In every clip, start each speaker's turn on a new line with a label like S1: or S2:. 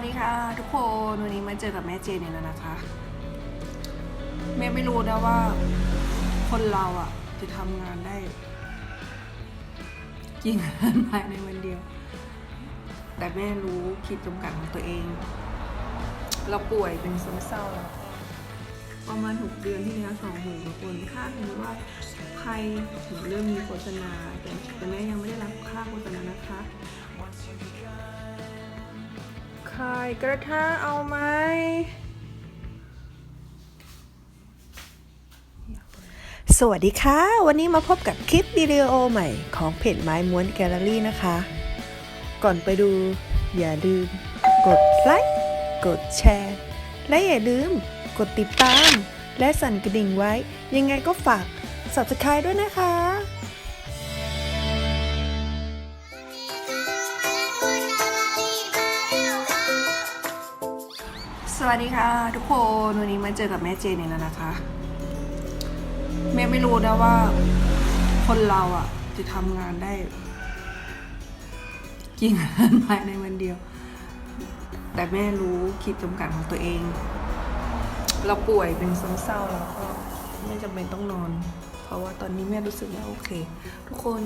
S1: วัสดีค่ะ ทุกคนวันนี้มาเจอกับแม่เจนอีกแล้วนะคะ แม่ไม่รู้นะว่า คนเราอะ จะทำงานได้จริงภายในวันเดียว แต่แม่รู้ขีดจำกัดของตัวเอง เราป่วยเป็นซึมเศร้าประมาณหกเดือนที่แล้วสองหมื่นกว่าคนค่าดเห็นว่าใครถึงเริ่มมีโฆษณาแต่แต่แม่ยังไม่ได้รับค่าโฆษณานะคะ ข่กระทะเอาไหม
S2: สวัสดีค่ะ วันนี้มาพบกับคลิปวิดีโอใหม่ของเพจไม้ม้วนแกลเลอรี่นะคะ ก่อนไปดูอย่าลืม กดไลค์กดแชร์ และอย่าลืม กดติดตาม และสั่นกระดิ่งไว้ ยังไงก็ฝาก subscribe ด้วยนะคะ
S1: วัสดีค่ะ ทุกคนวันนี้มาเจอกับแม่เจนอีกแล้วนะคะ แม่ไม่รู้นะว่า คนเราอะ จะทำงานได้จริงานภายในวันเดียว แต่แม่รู้ขีดจำกัดของตัวเอง เราป่วยเป็นซึมเศร้าแล้วก็ไม่จำเป็นต้องนอน เพราะว่าตอนนี้แม่รู้สึกว่าโอเค ทุกคน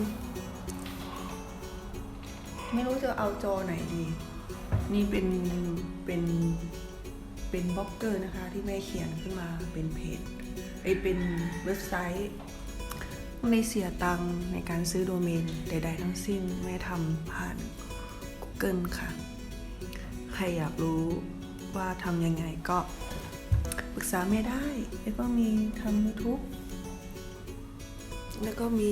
S1: ไม่รู้จะเอาจอไหนดี นี่เป็นเป็น เป็นบล็อกเกอร์นะคะที่แม่เขียนขึ้นมาเป็นเพจไอเป็นเว็บไซต์ไม่เสียตังค์ในการซื้อโดเมนใดๆทั้งสิ้นแม่ทำผ่าน Google ค่ะ ใครอยากรู้ว่าทำยังไงก็ปรึกษาแม่ได้แล้วก็มีทำ YouTube แล้วก็มี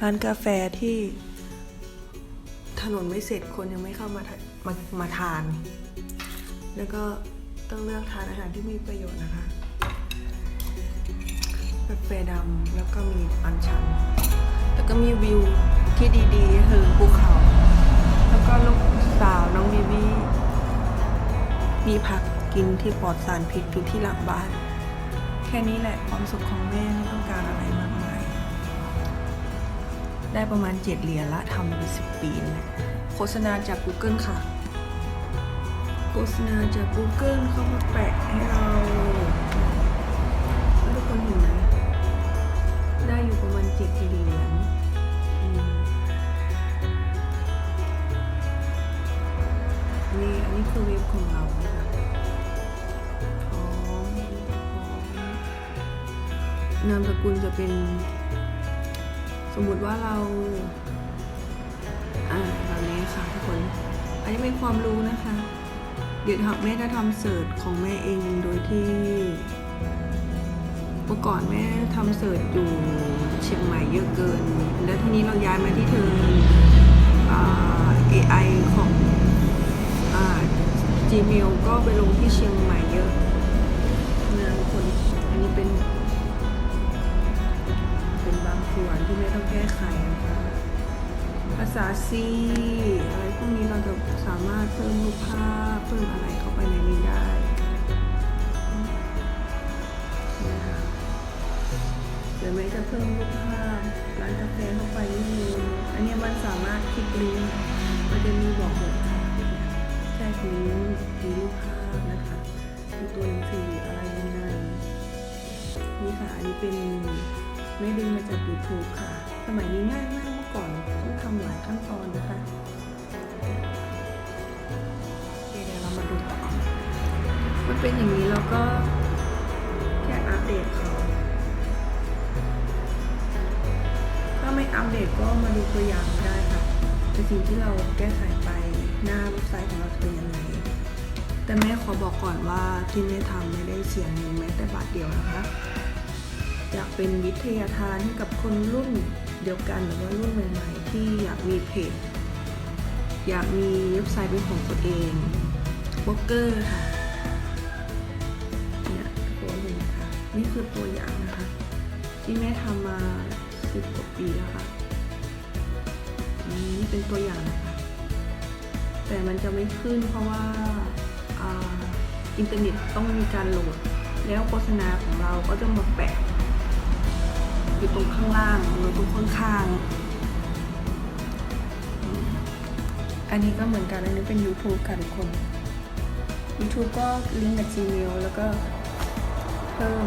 S1: ร้านกาแฟที่ถนนไม่เสร็จคนยังไม่เข้ามามามาทาน แล้วก็ต้องเลือกทานอาหารที่มีประโยชน์นะคะกาแฟดำแล้วก็มีอันชันแล้วก็มีวิวที่ดีๆคือภูเขา แล้วก็ลูกสาวน้องบีบีมีผักกินที่ปลอดสารพิษอยู่ที่หลังบ้าน แค่นี้แหละความสุขของแม่ไม่ต้องการอะไรมากมาย ได้ประมาณ7เหรียญละทำมาเป็นสิบปีแล้วโฆษณาจาก Google ค่ะ ษณาจาก Google เข้ามาแปะให้เราแล้วทุกคนเห็นไหมได้อยู่ประมาณ7เหรียญอืมนี่อันนี้คือเว็บของเรานะคะพร้อมพร้อมนามสกุลจะเป็น สมมุติว่าเรา อ่าแบบนี้ค่ะทุกคน อันนี้เป็นความรู้นะคะ เดี๋ยวแม่จะทำเสิร์ชของแม่เองโดยที่เมื่อก่อนแม่ทำเสิร์ชอยู่เชียงใหม่เยอะเกิน แล้วทีนี้เราย้ายมาที่เธอ AI ของอ Gmail ก็ไปลงที่เชียงใหม่เยอะนะทุกคนอันนี้เป็น เป็นบางส่วนที่ไม่ต้องแก้ไขนะคะ ภาษา C อะไรพวกนี้เราจะสามารถเพิ่มรูปภาพเพิ่มอะไรเข้าไปในนี้ได้นะคะเดี๋ยวแม่จะเพิ่มรูปภาพร้านกาแฟเข้าไปนิดนึงอันนี้มันสามารถคลิกลิงก์มันจะมีบอกหมดค่ะแค่ลิงก์มีรูปภาพนะคะมีตัวหนังสืออะไรยังไงนี่ค่ะ อันนี้เป็นไม่ดึงมาจาก YouTube ค่ะ สมัยนี้ง่ายมาก ก่อนต้องทำหลายขั้นตอนนะคะโอเคเดี๋ยวเรามาดูต่อมันเป็นอย่างนี้แล้วก็แค่อัปเดตเขาถ้าไม่อัปเดตก็มาดูตัวอย่างได้ค่ะเป็นสิ่งที่เราแก้ไขไปหน้าเว็บไซต์ของเราจะเป็นยังไงแต่แม่ขอบอกก่อนว่าที่แม่ทำไม่ได้เสียเงินแม้แต่บาทเดียวนะคะอยากเป็นวิทยาทานให้กับคนรุ่น เดียวกันหรือว่ารุ่นใหม่ๆที่อยากมีเพจ อยากมีเว็บไซต์เป็นของตัวเองบล็อกเกอร์ค่ะเนี่ยตัวหนึ่งค่ะนี่คือตัวอย่างนะคะ ที่แม่ทำมาสิบกว่าปีแล้วค่ะนี่เป็นตัวอย่างนะคะ แต่มันจะไม่ขึ้นเพราะว่าอ,อินเทอร์เน็ตต้องมีการโหลด แล้วโฆษณาของเราก็จะมาแปะ ตรงข้างล่างหรือตรงข้างๆอันนี้ก็เหมือนกันอันนี้เป็น YouTube ค่ะทุกคน YouTube ก็ลิงก์กับ Gmail แล้วก็เพิ่ม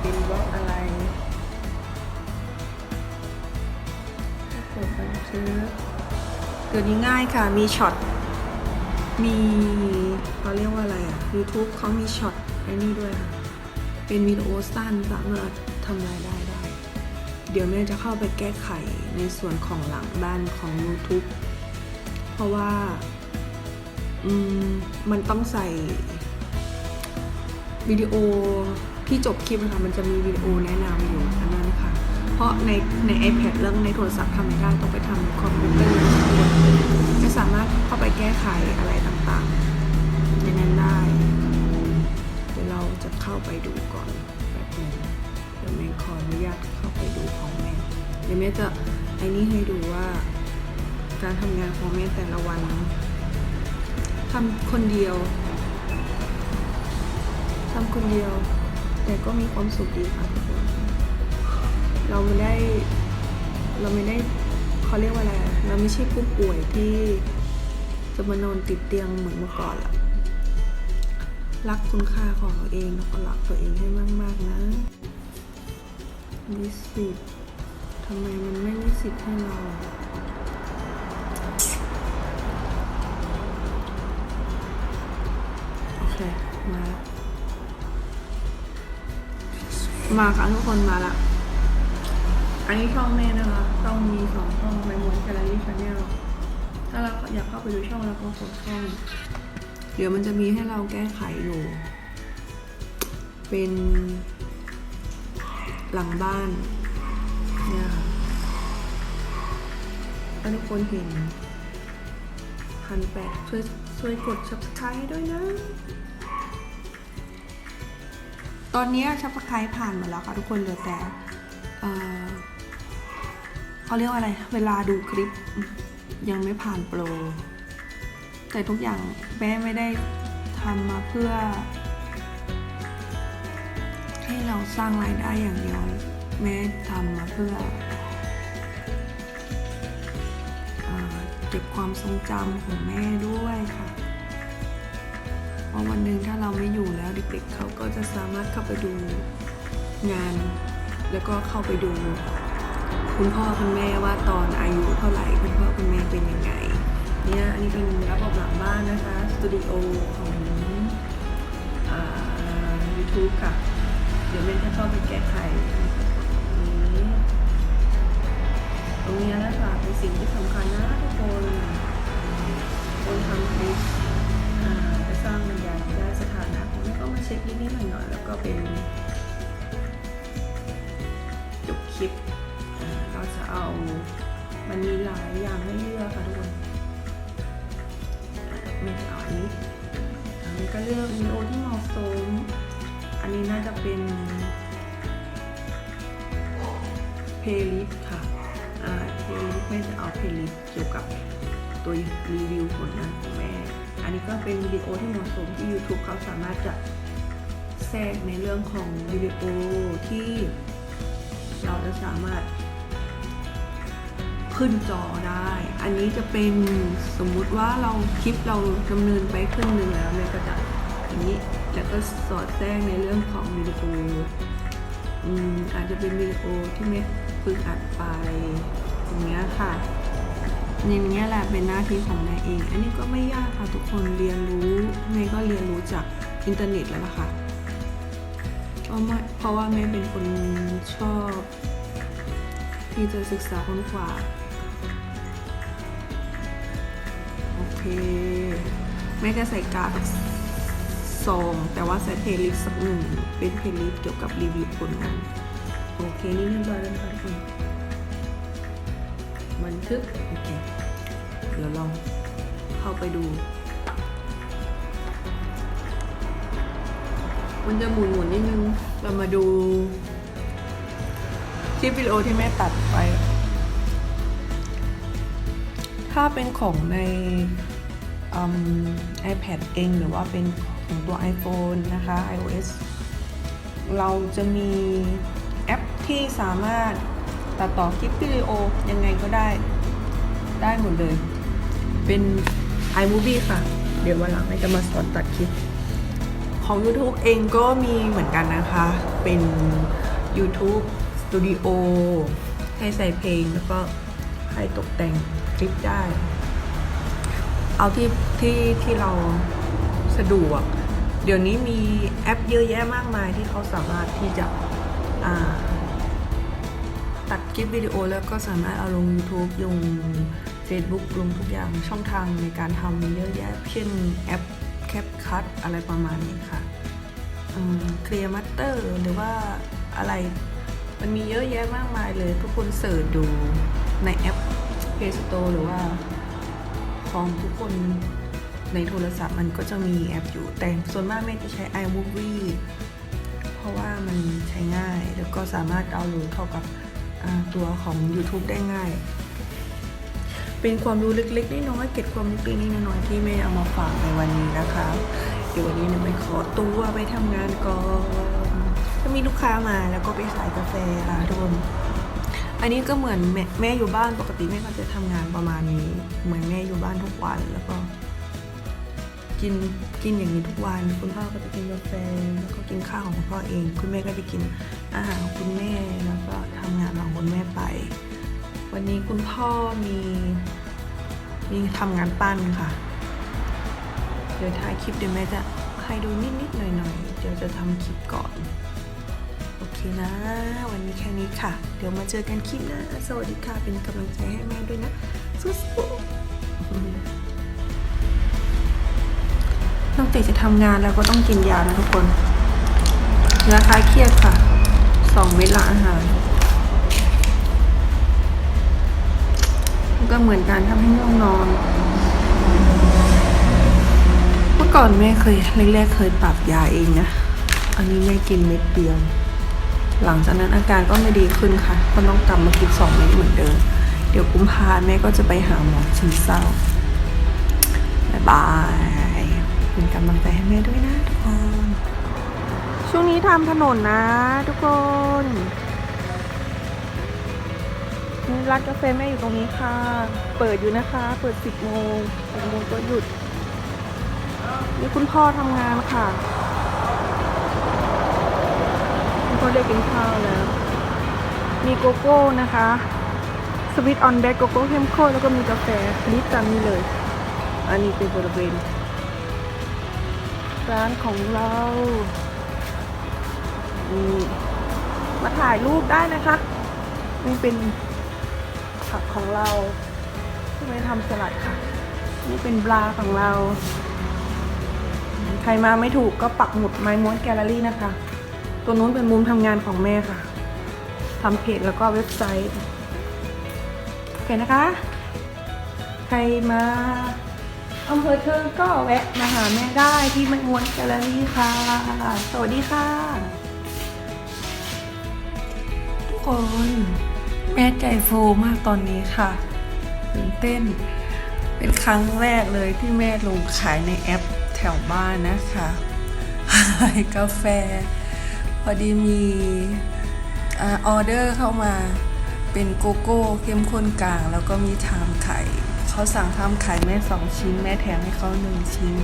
S1: เป็นบล็อกอะไรกดบันทึกเดี๋ยวนี้ง่ายค่ะมีช็อตมีเขาเรียกว่าอะไรอะ YouTube เขามีช็อตไอ้นี่ด้วยค่ะ เป็นวิดีโอสั้นสามารถทำรายได้ได้ เดี๋ยวแม่จะเข้าไปแก้ไขในส่วนของหลังบ้านของ YouTube เพราะว่ามมันต้องใส่วิดีโอที่จบคลิปนะคะมันจะมีวิดีโอแนะนำอยู่อันนั้นค่ะ เพราะในใน iPad เรื่องในโทรศัพท์ทำไม่ได้ต้องไปทำคอมพิวเตอร์จะสามารถเข้าไปแก้ไขอะไรต่างๆในนั้นได้ เดี๋ยวเราจะเข้าไปดูก่อนแบบนึงเดี๋ยวแม่ขออนุญาต ไปดูของแม่เดี๋ยวแม่จะไอ้นี่ให้ดูว่า การทำงานของแม่แต่ละวันทำคนเดียวทำคนเดียว แต่ก็มีความสุขดีค่ะทุกคนเราไม่ได้เราไม่ได้เขาเรียกว่าอะไร เราไม่ใช่ผู้ป่วยที่จะมานอนติดเตียงเหมือนเมื่อก่อนละรักคุณค่าของตัวเองแล้วก็รักตัวเองให้มาก ๆ นะ นิสิตทำไมมันไม่นิสิตให้เราโอเค มา มาค่ะทุกคนมาละอันนี้ช่องแม่นะคะ ต้องมีสองช่องในมวนแกลเลอรี่ชาแนลถ้าเราอยากเข้าไปดูช่องเราก็กดช่อง เดี๋ยวมันจะมีให้เราแก้ไขอยู่ เป็น หลังบ้านเนี่ยค่ะถ้าทุกคนเห็นพันแปดช่วยช่วยกด subscribe ให้ด้วยนะ ตอนนี้ subscribe ผ่านหมดแล้วค่ะทุกคนเหลือแต่เออเขาเรียกว่าอะไร เวลาดูคลิปยังไม่ผ่านโปร แต่ทุกอย่างแม่ไม่ได้ทำมาเพื่อ เราสร้างรายได้อย่างเดียว แม่ทำมาเพื่อเอ่อเก็บความทรงจำของแม่ด้วยค่ะเพราะวันหนึ่งถ้าเราไม่อยู่แล้วเด็กๆเขาก็จะสามารถเข้าไปดูงาน แล้วก็เข้าไปดู คุณพ่อคุณแม่ว่าตอนอายุเท่าไหร่คุณพ่อคุณแม่เป็นยังไงเนี่ยอันนี้เป็นระบบหลังบ้านนะคะสตูดิโอของอ่า YouTube ค่ะ เดี๋ยวเมนจะเข้าไปแก้ไขตรงนี้นะคะเป็นสิ่งที่สำคัญนะทุกคนคนทำคลิปจะสร้างบรรยายได้สถานะนี้ก็มาเช็คนิดๆหน่อยๆแล้วก็เป็นจบคลิปเราจะเอามันมีหลายอย่างให้เลือกค่ะทุกคนไม่จะเอาอันนี้อันก็เลือกวิดีโอที่ นี้น่าจะเป็นเพลย์ลิสต์ค่ะอ่าเพลย์ลิสต์ไม่จะเอาเพลย์ลิสต์เกี่ยวกับตัวรีวิวผลงานของแม่ อันนี้ก็เป็นวิดีโอที่เหมาะสมที่ YouTube เขาสามารถจะแทรกในเรื่องของวิดีโอที่เราจะสามารถขึ้นจอได้ อันนี้จะเป็นสมมุติว่าเราคลิปเราดำเนินไปครึ่งหนึ่งแล้วเนี่ยก็จะอย่างนี้ แล้วก็สอดแทรกในเรื่องของวิดีโออืมอาจจะเป็นวิดีโอที่ไม่ฝึกอัดไปอย่างเงี้ยค่ะอย่างเงี้ยแหละเป็นหน้าที่ของแม่เอง อันนี้ก็ไม่ยากค่ะทุกคนเรียนรู้แม่ก็เรียนรู้จากอินเทอร์เน็ตแล้วล่ะค่ะเพราะว่เพราะว่าแม่เป็นคนชอบ ที่จะศึกษาค้นคว้าโอเคแม่จะใส่การ์ด ซอง แต่ว่าใส่เพลย์ลิสต์สักหนึ่งเป็นเพลย์ลิสต์เกี่ยวกับรีวิวผลงาน โอเค นี่เรียบร้อยแล้วนะคะทุกคนบันทึก โอเค เดี๋ยวลองเข้าไปดู มันจะหมุนหมุนๆนิดนึง เรามาดูคลิปวิดีโอที่แม่ตัดไป ถ้าเป็นของในอืม iPad เองหรือว่าเป็นข องตัว iPhone นะคะ iOS เราจะมีแอปที่สามารถตัดต่อคลิปวิดีโอยังไงก็ได้ได้หมดเลย เป็น iMovie ค่ะ เดี๋ยววันหลังจะมาสอนตัดคลิป ของ YouTube เองก็มีเหมือนกันนะคะ เป็น YouTube Studio ให้ใส่เพลงแล้วก็ให้ตกแต่งคลิปได้ เอาที่ที่ที่เราสะดวก เดี๋ยวนี้มีแอปเยอะแยะมากมายที่เขาสามารถที่จะตัดคลิปวิดีโอแล้วก็สามารถเอาลง YouTube ลง Facebook ลงทุกอย่างช่องทางในการทำเยอะแยะ เช่นแอป CapCut อะไรประมาณนี้ค่ะเคลียร์มัตเตอร์หรือว่าอะไรมันมีเยอะแยะมากมายเลย ทุกคนเสิร์ชดูในแอป Play Store หรือว่าของทุกคน ในโทรศัพท์มันก็จะมีแอปอยู่ แต่ส่วนมากแม่จะใช้ iMovie เพราะว่ามันใช้ง่าย แล้วก็สามารถดาวน์โหลดเข้ากับตัวของ YouTube ได้ง่าย เป็นความรู้เล็กๆน้อยๆเก็บความรู้เล็กๆน้อยๆที่แม่เอามาฝากในวันนี้นะคะเดี๋ยววันนี้เนี่ยไม่ขอตัวไปทำงานก่อนถ้ามีลูกค้ามาแล้วก็ไปขายกาแฟค่ะทุกคนอันนี้ก็เหมือนแม่แม่อยู่บ้านปกติแม่ก็จะทำงานประมาณนี้ เหมือนแม่อยู่บ้านทุกวันแล้วก็ กินกินอย่างนี้ทุกวัน คุณพ่อก็จะกินกาแฟแล้วก็กินข้าวของคุณพ่อเอง คุณแม่ก็จะกินอาหารของคุณแม่แล้วก็ทำงานของคุณแม่ไป วันนี้คุณพ่อมีมีทำงานปั้นค่ะ เดี๋ยวถ่ายคลิปเดี๋ยวแม่จะให้ดูนิดๆหน่อยๆเดี๋ยวจะทำคลิปก่อน โอเคนะ วันนี้แค่นี้ค่ะ เดี๋ยวมาเจอกันคลิปหน้าสวัสดีค่ะเป็นกำลังใจให้แม่ด้วยนะสู้ๆ จากจะทำงานแล้วก็ต้องกินยานะทุกคนยาคลายเครียดค่ะสองเม็ดละอาหารก็เหมือนกันทำให้ง่วงนอน เมื่อก่อนแม่เคยแรกๆเคยปรับยาเองนะ อันนี้แม่กินเม็ดเดียว หลังจากนั้นอาการก็ไม่ดีขึ้นค่ะ ก็ต้องกลับมากินสองเม็ดเหมือนเดิม เดี๋ยวกุมภาแม่ก็จะไปหาหมอซึมเศร้าบายบาย เป็นกำลังใจให้แม่ด้วยนะทุกคน ช่วงนี้ทำถนนนะ ทุกคนร้านกาแฟแม่อยู่ตรงนี้ค่ะ เปิดอยู่นะคะ เปิด 10 โมง10โมงก็หยุด นี่คุณพ่อทำงานค่ะ คุณพ่อได้กินข้าวแล้ว มีโกโก้นะคะสวิตออนแบ็กโกโก้เข้มข้นแล้วก็มีกาแฟลิปตามนี้เลย อันนี้เป็นบริเวณ ร้านของเรามาถ่ายรูปได้นะคะ นี่เป็นผักของเราที่ไม่ทำสลัดค่ะ นี่เป็นบลาของเรา ใครมาไม่ถูกก็ปักหมุดไม้ม้วนแกลเลอรี่นะคะ ตัวนู้นเป็นมุมทำงานของแม่ค่ะทำเพจแล้วก็เว็บไซต์ โอเคนะคะ ใครมา อำเภอเทิงก็แวะมาหาแม่ได้ที่ไม้ม้วนแกลเลอรี่ค่ะ สวัสดีค่ะ ทุกคน แม่ใจฟูมากตอนนี้ค่ะตื่นเต้น เป็นครั้งแรกเลยที่แม่ลงขายในแอปแถวบ้านนะคะขายกาแฟ พอดีมีออเดอร์เข้ามาเป็นโกโก้เข้มข้นกลาง แล้วก็มีไทม์ไข่ เขาสั่งทำไข่แม่สองชิ้น แม่แถมให้เขาหนึ่งชิ้น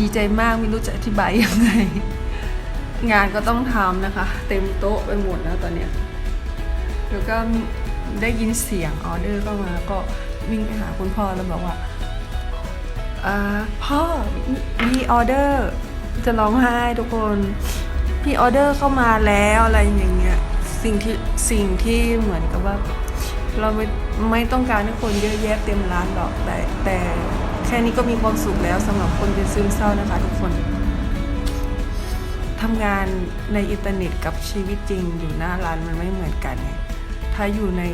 S1: ดีใจมากไม่รู้จะอธิบายยังไง งานก็ต้องทำนะคะ เต็มโต๊ะไปหมดแล้วตอนเนี้ยแล้วก็ได้ยินเสียงออเดอร์เข้ามาก็วิ่งไปหาคุณพ่อแล้วบอกว่าอ่าพ่อมีออเดอร์จะร้องไห้ทุกคนพี่ออเดอร์เข้ามาแล้วอะไรอย่างเงี้ยสิ่งที่สิ่งที่เหมือนกับว่าเราไม่ ไม่ต้องการให้คนเยอะแยะเต็มร้านหรอกแต่แต่แค่นี้ก็มีความสุขแล้วสำหรับคนเป็นซึมเศร้านะคะ ทุกคนทำงานในอินเทอร์เน็ตกับชีวิตจริงอยู่หน้าร้านมันไม่เหมือนกันไงถ้าอยู่ใน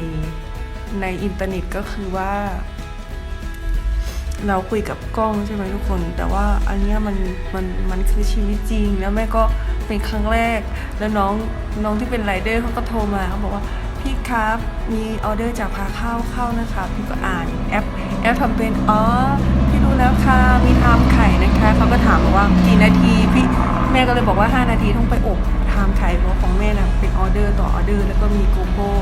S1: ในอินเทอร์เน็ตก็คือว่า เราคุยกับกล้องใช่ไหมทุกคน แต่ว่าอันเนี้ยมันมันมันคือชีวิตจริง แล้วแม่ก็เป็นครั้งแรก แล้วน้องน้องที่เป็นไรเดอร์เขาก็โทรมาเขาบอกว่า ครับ มีออเดอร์จากพาเข้าเข้านะคะพี่ก็อ่านแอปแอปทำเป็นอ๋อพี่รู้แล้วค่ะมีทำไข่นะคะเขาก็ถามว่ากี่นาทีพี่แม่ก็เลยบอกว่า 5 นาทีต้องไปอบทำไข่เพราะของแม่นะเป็นออเดอร์ต่อออเดอร์แล้วก็มีโกโก้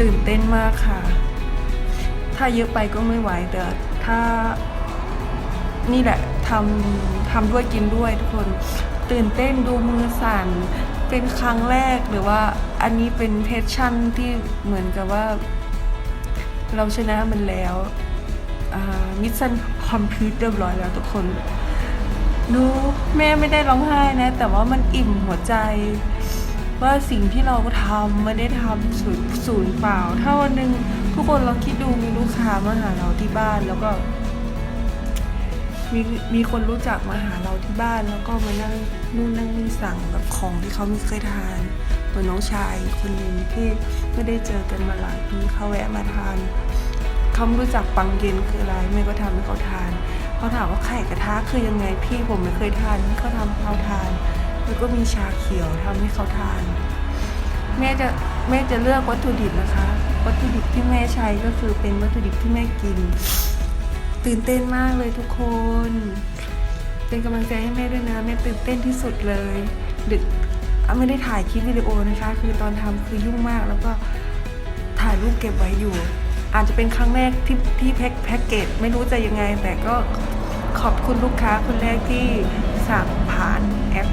S1: ตื่นเต้นมากค่ะ ถ้าเยอะไปก็ไม่ไหวแต่ถ้านี่แหละทำทำด้วยกินด้วยทุกคน ตื่นเต้นดูมือสั่น เป็นครั้งแรกหรือว่าอันนี้เป็นเพชชั่นที่เหมือนกับว่า เราชนะมันแล้วมิชชั่นคอมพิวเรียบร้อยแล้วทุกคนดูแม่ไม่ได้ร้องไห้นะ แต่ว่ามันอิ่มหัวใจ ว่าสิ่งที่เราทำไม่ได้ทำศูนย์ศูนย์เปล่า ถ้าวันหนึ่งทุกคนเราคิดดูมีลูกค้ามาหาเราที่บ้านแล้วก็ มีมีคนรู้จักมาหาเราที่บ้านแล้วก็มานั่งนู่นนั่งนี่สั่งแบบของที่เขาไม่เคยทานเหมือนน้องชายคนหนึ่งที่ไม่ได้เจอกันมาหลายปีเขาแวะมาทานเขาไม่รู้จักปังเย็นคืออะไรแม่ก็ทำให้เขาทานเขาถามว่าไข่กระทะคือยังไงพี่ผมไม่เคยทานให้เขาทำให้เขาทาน แล้วก็มีชาเขียวทำให้เขาทาน แม่จะแม่จะเลือกวัตถุดิบนะคะ วัตถุดิบที่แม่ใช้ก็คือเป็นวัตถุดิบที่แม่กิน ตื่นเต้นมากเลยทุกคน เป็นกำลังใจให้แม่ด้วยนะแม่ตื่นเต้นที่สุดเลยดึกไม่ได้ถ่ายคลิปวิดีโอนะคะ คือตอนทำคือยุ่งมากแล้วก็ถ่ายรูปเก็บไว้อยู่ อาจจะเป็นครั้งแรกที่ที่แพ็คแพ็กเกจไม่รู้จะยังไง แต่ก็ขอบคุณลูกค้าคนแรกที่สั่งผ่านแอป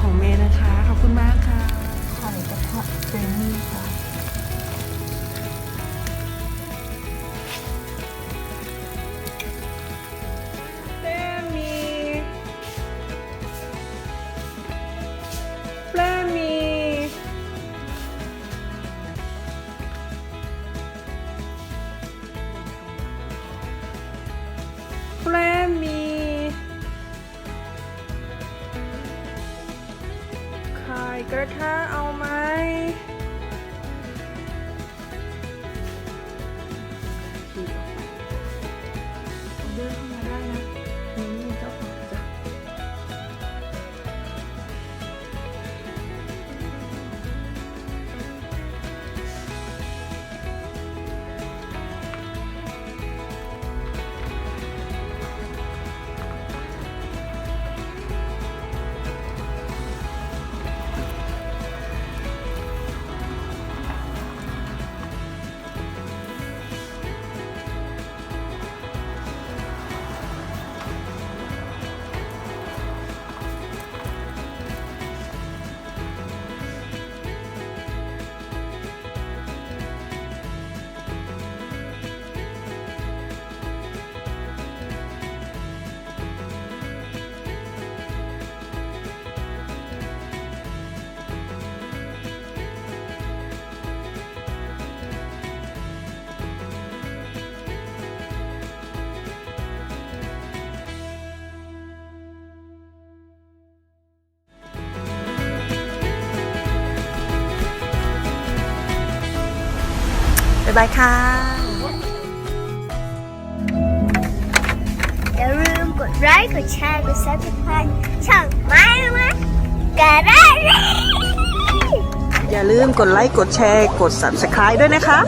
S1: ของเมนะคะ ขอบคุณมากค่ะ กระทะเอาไหมา
S2: ยบายค่ะ
S3: อย่าลืมกดไลค์กดแชร์กด subscribe ช่องไม้มากันได้เลย
S2: อย่าลืมกดไลค์กดแชร์กด subscribe ด้วยนะคะ